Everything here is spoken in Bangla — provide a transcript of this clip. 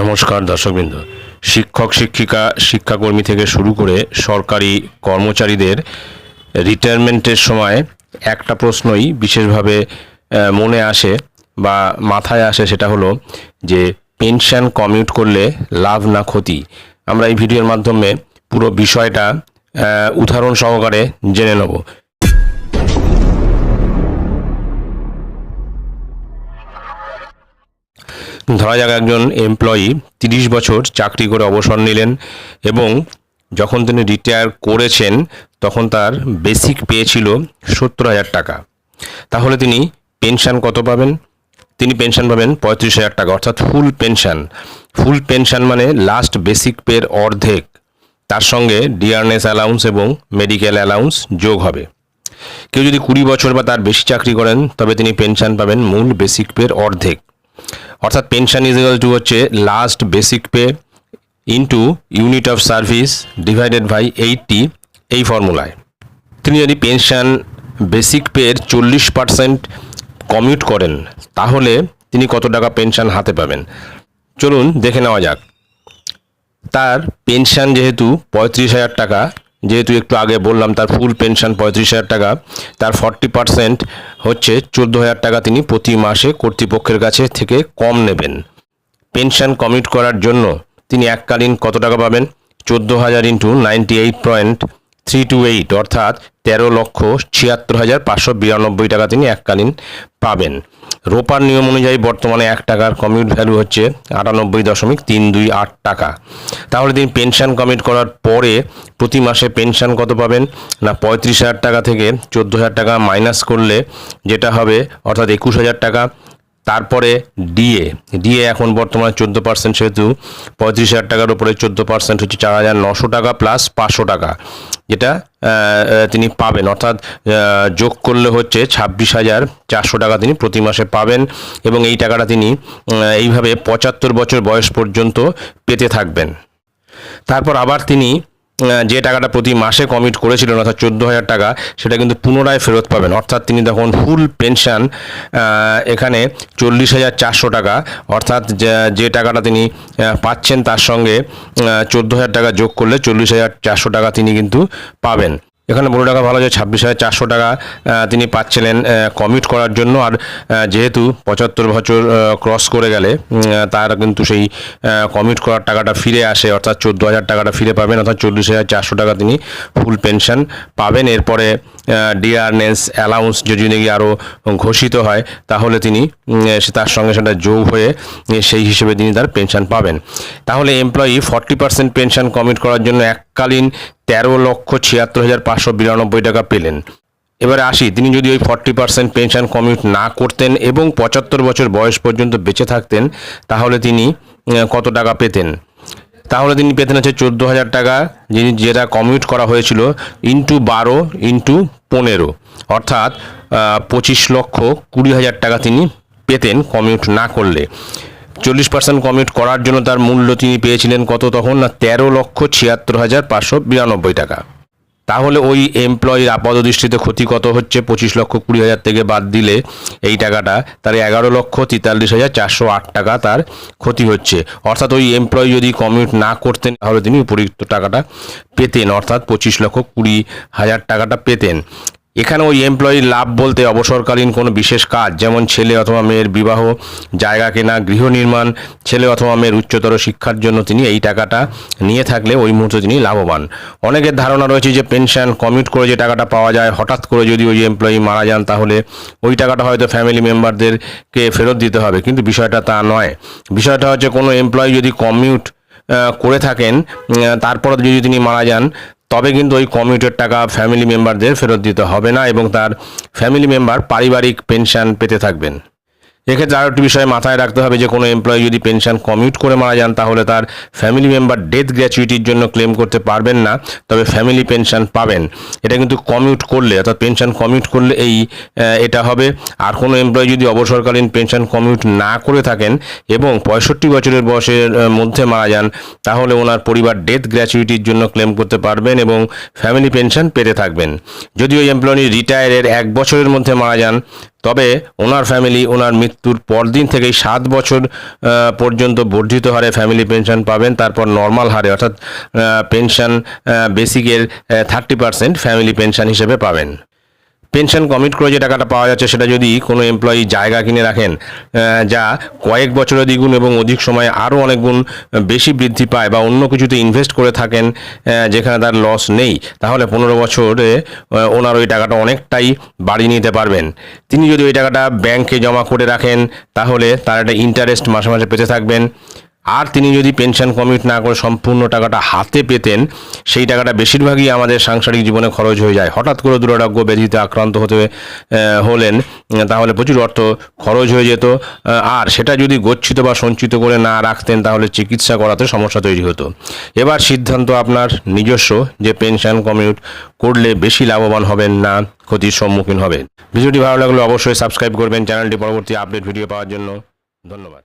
নমস্কার দর্শকবৃন্দ। শিক্ষক, শিক্ষিকা, শিক্ষাকর্মী থেকে শুরু করে সরকারি কর্মচারীদের রিটায়ারমেন্টের সময় একটা প্রশ্নই বিশেষভাবে মনে আসে বা মাথায় আসে সেটা হলো যে পেনশন কমিউট করলে লাভ না ক্ষতি। আমরা এই ভিডিওর মাধ্যমে পুরো বিষয়টা উদাহরণ সহকারে জেনে নেব। ধরা যাক একজন এমপ্লয়ি তিরিশ বছর চাকরি করে অবসর নিলেন এবং যখন তিনি রিটায়ার করেছেন, তখন তার বেসিক পে ছিল সত্তর হাজার টাকা। তাহলে তিনি পেনশন কত পাবেন? তিনি পেনশন পাবেন পঁয়ত্রিশ হাজার টাকা, অর্থাৎ ফুল পেনশন ফুল পেনশন মানে লাস্ট বেসিক পের অর্ধেক। তার সঙ্গে ডিয়ারনেস অ্যালাউন্স এবং মেডিকেল অ্যালাউন্স যোগ হবে। কেউ যদি কুড়ি বছর বা তার বেশি চাকরি করেন, তবে তিনি পেনশন পাবেন মূল বেসিক পের অর্ধেক। অর্থাৎ পেনশন ইজ টু হচ্ছে last basic pay into unit of service divided by eighty এই ফর্মুলায় তিনি যদি পেনশন বেসিক পের চল্লিশ পার্সেন্ট কমিউট করেন, তাহলে তিনি কত টাকা পেনশন হাতে পাবেন? চলুন দেখে নেওয়া যাক। তার পেনশন যেহেতু পঁয়ত্রিশ হাজার টাকা যেহেতু একটু আগে বললাম, তার ফুল পেনশন পঁয়ত্রিশ হাজার টাকা, তার ফর্টি পার্সেন্ট হচ্ছে চোদ্দ হাজার টাকা তিনি প্রতি মাসে কর্তৃপক্ষের কাছে থেকে কম নেবেন। পেনশন কমিট করার জন্য তিনি এককালীন কত টাকা পাবেন? চোদ্দ হাজার into ninety eight point three two eight অর্থাৎ তেরো লক্ষ ছিয়াত্তর হাজার পাঁচশো বিরানব্বই টাকা তিনি এককালীন পাবেন। রোপার নিয়ম অনুযায়ী বর্তমানে এক টাকার কমিউট ভ্যালু হচ্ছে আটানব্বই দশমিক তিন দুই আট টাকা। তাহলে তিনি পেনশন কমিট করার পরে প্রতি মাসে পেনশন কত পাবেন? না, পঁয়ত্রিশ হাজার টাকা থেকে চোদ্দ হাজার টাকা মাইনাস করলে যেটা হবে, অর্থাৎ একুশ হাজার টাকা তারপরে ডিএ ডিএ এখন বর্তমানে চোদ্দ পার্সেন্ট সেহেতু পঁয়ত্রিশ হাজার টাকার উপরে চোদ্দ পার্সেন্ট হচ্ছে চার হাজার নশো টাকা প্লাস পাঁচশো টাকা, যেটা তিনি পাবেন। অর্থাৎ যোগ করলে হচ্ছে ছাব্বিশ হাজার চারশো টাকা তিনি প্রতি মাসে পাবেন এবং এই টাকাটা তিনি এইভাবে পঁচাত্তর বছর বয়স পর্যন্ত পেতে থাকবেন। তারপর আবার তিনি যে টাকাটা প্রতি মাসে কমিট করেছিলেন, অর্থাৎ চোদ্দ হাজার টাকা, সেটা কিন্তু পুনরায় ফেরত পাবেন। অর্থাৎ তিনি তখন ফুল পেনশন এখানে চল্লিশ হাজার চারশো টাকা। অর্থাৎ যে- টাকাটা তিনি পাচ্ছেন তার সঙ্গে চোদ্দ হাজার টাকা যোগ করলে চল্লিশ হাজার চারশো টাকা তিনি কিন্তু পাবেন। এখানে বলে টাকা ভালো যে ছাব্বিশ হাজার চারশো টাকা তিনি পাচ্ছিলেন কমিট করার জন্য। আর যেহেতু পঁচাত্তর বছর ক্রস করে গেলে তার কিন্তু সেই কমিট করার টাকাটা ফিরে আসে। অর্থাৎ চোদ্দ হাজার টাকাটা ফিরে পাবেন, অর্থাৎ চল্লিশ হাজার চারশো টাকা তিনি ফুল পেনশন পাবেন। এরপরে ডিআরনেস অ্যালাউন্স যদি নাকি আরও ঘোষিত হয়, তাহলে তিনি তার সঙ্গে সেটা যোগ হয়ে সেই হিসেবে তিনি তার পেনশন পাবেন। তাহলে employee forty percent pension commit করার জন্য এককালীন তেরো লক্ষ ছিয়াত্তর হাজার পাঁচশো বিরানব্বই টাকা পেলেন। এবারে আসি, তিনি যদি ওই ফর্টি পার্সেন্ট পেনশন কমিউট না করতেন এবং পঁচাত্তর বছর বয়স পর্যন্ত বেঁচে থাকতেন, তাহলে তিনি কত টাকা পেতেন? তাহলে তিনি পেতেন হচ্ছে চোদ্দ হাজার টাকা, যিনি যেটা কমিউট করা হয়েছিল ইন্টু বারো ইন্টু পনেরো। অর্থাৎ পঁচিশ লক্ষ কুড়ি হাজার টাকা তিনি পেতেন কমিউট না করলে। চল্লিশ পার্সেন্ট কমিউট করার জন্য তার মূল্য তিনি পেয়েছিলেন কত তখন? না, তেরো লক্ষ ছিয়াত্তর হাজার পাঁচশো বিরানব্বই টাকা। তাহলে ওই এমপ্লয়ির আপাত দৃষ্টিতে ক্ষতি কত হচ্ছে? পঁচিশ লক্ষ কুড়ি হাজার থেকে বাদ দিলে এই টাকাটা তার এগারো লক্ষ তেতাল্লিশ হাজার চারশো আট টাকা তার ক্ষতি হচ্ছে। অর্থাৎ ওই এমপ্লয়ি যদি কমিউট না করতেন, তাহলে তিনি উপরিক্ত টাকাটা পেতেন। অর্থাৎ পঁচিশ লক্ষ কুড়ি হাজার টাকাটা পেতেন। এখানে ওই এমপ্লয়ির লাভ বলতে অবসরকালীন কোনো বিশেষ কাজ, যেমন ছেলে অথবা মেয়ের বিবাহ, জায়গা কেনা, গৃহ নির্মাণ, ছেলে অথবা মেয়ের উচ্চতর শিক্ষার জন্য তিনি এই টাকাটা নিয়ে থাকলে ওই মুহূর্তে তিনি লাভবান। অনেকের ধারণা রয়েছে যে পেনশন কমিট করে যে টাকাটা পাওয়া যায়, হঠাৎ করে যদি ওই এমপ্লয়ি মারা যান তাহলে ওই টাকাটা হয়তো ফ্যামিলি মেম্বারদেরকে ফেরত দিতে হবে, কিন্তু বিষয়টা তা নয়। বিষয়টা হচ্ছে কোনো এমপ্লয়ি যদি কমিউট করে থাকেন তারপর যদি তিনি মারা যান তবে কিন্তু ওই কমিউটের টাকা ফ্যামিলি মেম্বারদের ফেরত দিতে হবে না এবং তার ফ্যামিলি মেম্বার পারিবারিক পেনশন পেতে থাকবেন। এক্ষেত্রে আরও একটি বিষয় মাথায় রাখতে হবে যে, কোনো এমপ্লয়ি যদি পেনশন কমিউট করে মারা যান, তাহলে তার ফ্যামিলি মেম্বার ডেথ গ্র্যাচুইটির জন্য ক্লেম করতে পারবেন না, তবে ফ্যামিলি পেনশন পাবেন। এটা কিন্তু কমিউট করলে, অর্থাৎ পেনশন কমিউট করলে এই এটা হবে। আর কোনো এমপ্লয়ি যদি অবসরকালীন পেনশন কমিউট না করে থাকেন এবং পঁয়ষট্টি বছরের বয়সের মধ্যে মারা যান, তাহলে ওনার পরিবার ডেথ গ্র্যাচুইটির জন্য ক্লেম করতে পারবেন এবং ফ্যামিলি পেনশন পেতে থাকবেন। যদি ওই এমপ্লয়ি রিটায়ারের এক বছরের মধ্যে মারা যান তবে ওনার ফ্যামিলি ওনার মৃত্যুর পরদিন থেকেই সাত বছর পর্যন্ত বর্ধিত হারে ফ্যামিলি পেনশন পাবেন, তারপর নর্মাল হারে, অর্থাৎ পেনশন বেসিকের থার্টি পার্সেন্ট ফ্যামিলি পেনশন হিসেবে পাবেন। পেনশন কমিট করে যে টাকাটা পাওয়া যাচ্ছে সেটা যদি কোনো এমপ্লয়ি জায়গা কিনে রাখেন যা কয়েক বছরের দ্বিগুণ এবং অধিক সময়ে আরও অনেক গুণ বেশি বৃদ্ধি পায় বা অন্য কিছুতে ইনভেস্ট করে থাকেন যেখানে তার লস নেই, তাহলে পনেরো বছরে ওনার ওই টাকাটা অনেকটাই বাড়িয়ে নিতে পারবেন। তিনি যদি ওই টাকাটা ব্যাংকে জমা করে রাখেন, তাহলে তার একটা ইন্টারেস্ট মাসে মাসে পেতে থাকবেন। আর তিনি যদি পেনশন কমিট না করে সম্পূর্ণ টাকাটা হাতে পেতেন, সেই টাকাটা বেশিরভাগই আমাদের সাংসারিক জীবনে খরচ হয়ে যায়। হঠাৎ করে দুরারোগ্য ব্যাধিতে আক্রান্ত হতে হলেন, তাহলে প্রচুর অর্থ খরচ হয়ে যেত। আর সেটা যদি গচ্ছিত বা সঞ্চিত করে না রাখতেন, তাহলে চিকিৎসা করাতে সমস্যা তৈরি হতো। এবার সিদ্ধান্ত আপনার নিজস্ব যে পেনশন কমিউট করলে বেশি লাভবান হবেন না, ক্ষতির সম্মুখীন হবেন। ভিডিওটি ভালো লাগলে অবশ্যই সাবস্ক্রাইব করবেন। চ্যানেলটি পরবর্তী আপডেট ভিডিও পাওয়ার জন্য ধন্যবাদ।